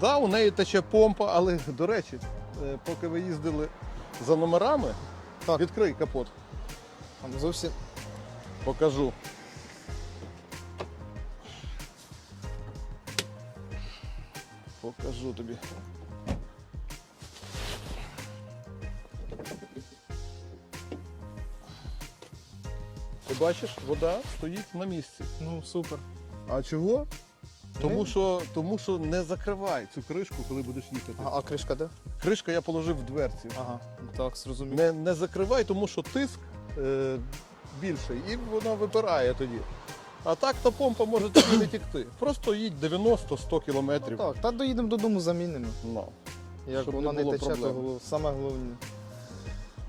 Да, у неї тече помпа, але до речі, е, поки ви їздили за номерами, Так. відкрий капот, Там зовсім покажу. Покажу тобі. Ти бачиш, вода стоїть на місці. ну супер. А чого? Тому Ну. що, тому що не закривай цю кришку, коли будеш їхати. А, а кришка де? Кришка я положив в дверці. Ага, так, зрозумів. Не, не закривай, тому що тиск е, більший і вона випирає тоді. А так то помпа може тобі не тікти. Просто їдь 90-100 Ну, кілометрів. так, та доїдемо додому замінимо. Ну. Як Щоб вона не не, тече, проблем. то саме головне.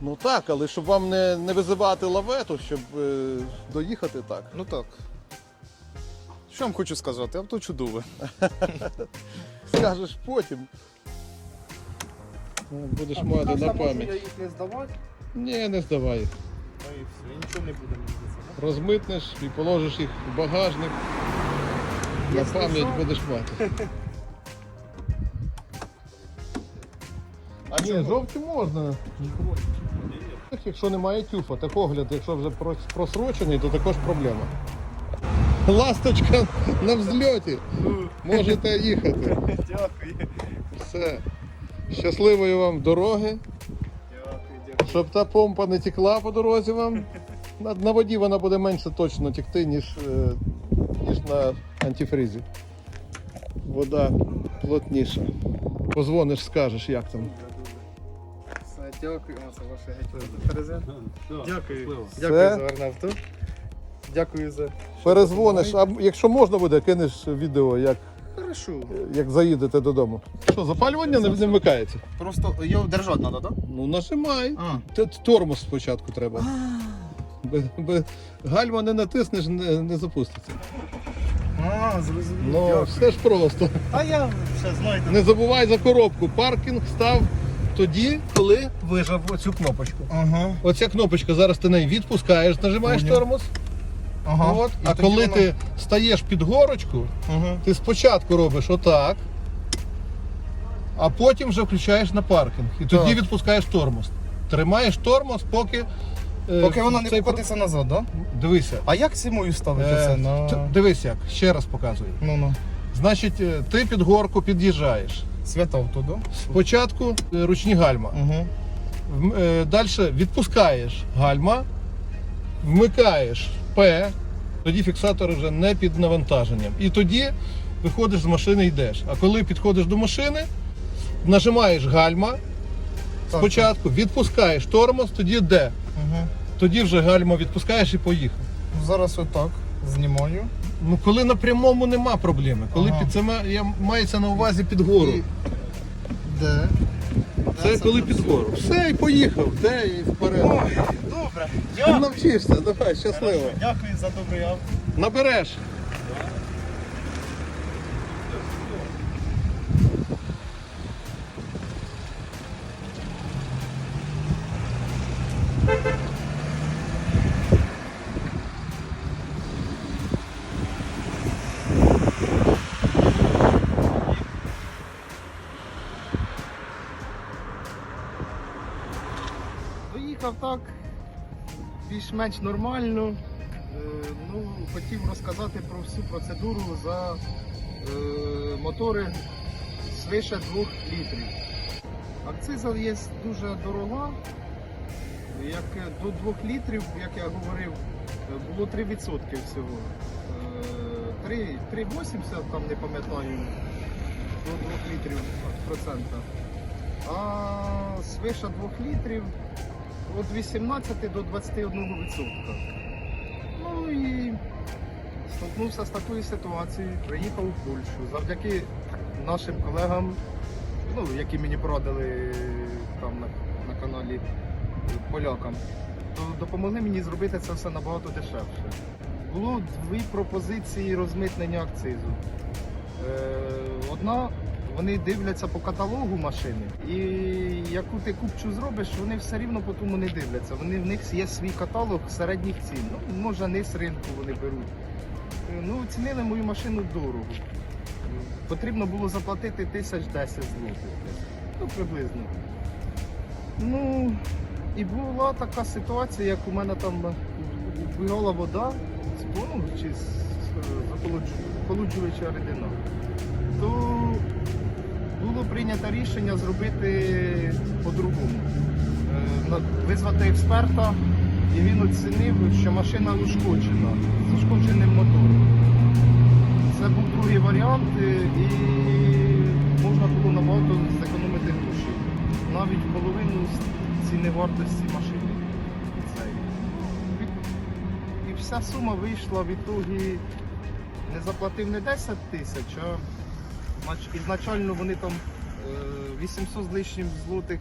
ну так, але щоб вам не, не визивати лавету, щоб е, доїхати так. Ну так. Що вам хочу сказати? Авто чудове. Скажеш потім. Ну, Будеш мати на пам'ять. їх не здавати, Ні, не здавай. а і все, і нічого не буде мені здається, Розмитнеш і положиш їх в багажник. На пам'ять що. будеш мати. А Ні, чого? жовті можна. Якщо немає тюфа, так огляд, якщо вже прос- просрочений, то також проблема. Ласточка на взльоті. Можете їхати. Дякую. Все. Щасливої вам дороги, Дякую, дякую. щоб та помпа не текла по дорозі вам. На, на воді вона буде менше точно текти, ніж, е, ніж на антифризі. Вода плотніша. Позвониш, скажеш, як там. Все, дякуємо за ваше презент. Дякую. Все. Дякую за гарне авто. Дякую за. Перезвониш, а якщо можна буде, кинеш відео, як, Хорошо. як заїдете додому. Що, запалювання не, не вмикається? Просто його держати треба, так? Ну нажимай. А. Т- Тормоз спочатку треба. Бе- бе- Гальма не натиснеш, не, не запуститься. А, зрозумів. Ну, все ж просто. А я ще знайду. Не забувай за коробку. Паркінг став тоді, коли вижав оцю кнопочку. Ага. Оця кнопочка, зараз ти неї відпускаєш, нажимаєш Поняв. тормоз. Ага. От. І А тоді коли воно- ти стаєш під горочку, Ага. ти спочатку робиш отак, а потім вже включаєш на паркінг. І тоді Так. відпускаєш тормоз. Тримаєш тормоз, поки. е, Поки вона не цей покотиться назад. Да? Дивися. А як зимою ставити Е, це на. т- Дивись як, ще раз показую. Ну ну. Значить, е, ти під горку під'їжджаєш. Свята авто, да? Спочатку е, ручні гальма. Угу. Далі відпускаєш гальма, вмикаєш П, тоді фіксатор вже не під навантаженням. І тоді виходиш з машини і йдеш. А коли підходиш до машини, нажимаєш гальма, спочатку відпускаєш тормоз, тоді де. Угу. Тоді вже гальма відпускаєш і поїхав. Зараз отак знімаю. Ну коли на прямому нема проблеми, коли Ага. під це я- мається на увазі під гору. І- Де? Це коли під гору. Все, і поїхав, де і вперед. Ой, добре. Ти Дякую. навчишся, давай, щасливо. Дякую за добрий авто. Набереш. Доїхав так, більш-менш нормально. Е, Ну, хотів розказати про всю процедуру за е, мотори свише 2 літрів. Акциза є дуже дорога. Як до 2 літрів, як я говорив, е, було 3% всього. Е, 3 3,80 там не пам'ятаю до 2 літрів процента. А свише 2 літрів від 18 до 21 відсотка. Ну і столкнувся з такою ситуацією, приїхав у Польщу. Завдяки нашим колегам, ну, які мені порадили там на, на каналі полякам, то допомогли мені зробити це все набагато дешевше. Було дві пропозиції розмитнення акцизу. Е, одна вони дивляться по каталогу машини, і яку ти купчу зробиш, вони все рівно по тому не дивляться. Вони в них є свій каталог середніх цін. Ну, може, не з ринку вони беруть. Е, ну, Оцінили мою машину дорого. Потрібно було заплатити тисяч десять злотих. Ну, приблизно. Ну, і була така ситуація, як у мене там буяла вода з бону чи з, е, з, з, з, з, з, з, було прийнято рішення зробити по-другому. Е, визвати експерта, і він оцінив, що машина ушкоджена з ушкодженим мотором. Це був другий варіант, е, і можна було набагато зекономити гроші. Навіть половину ціни вартості машини. І вся сума вийшла в ітогі, не заплатив не 10 тисяч, а Ізначально вони там е, 800 з лишнім злотих.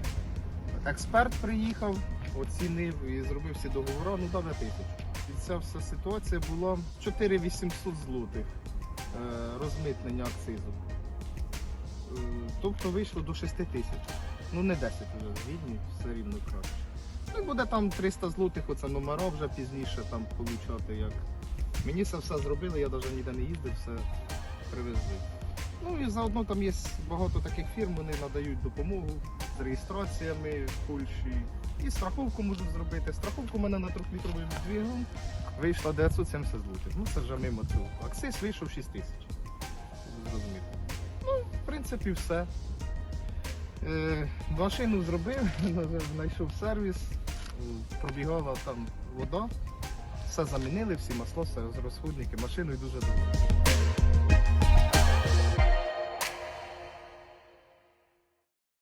Експерт приїхав, оцінив і зробив всі договори, ну дав на тисячу. І ця вся ситуація була 4800 злотих е, розмитнення акцизу. Е, тобто вийшло до 6 тисяч. Ну не 10 вже згідні, все рівно краще. Ну буде там 300 злотих, оце номера вже пізніше там получати. як. Мені це все зробили, я навіть ніде не їздив, все привезли. Ну і заодно там є багато таких фірм, вони надають допомогу з реєстраціями в Польщі. І страховку можу зробити. Страховку в мене на трьохлітровий двигун вийшла 970 злотих. Ну це вже мимо цього. Аксис вийшов 6 тисяч. Зрозуміло. Ну, в принципі, все. Е, Машину зробив, знайшов сервіс, пробігала там вода, все замінили, всі масло, все розходники, машиною дуже добре.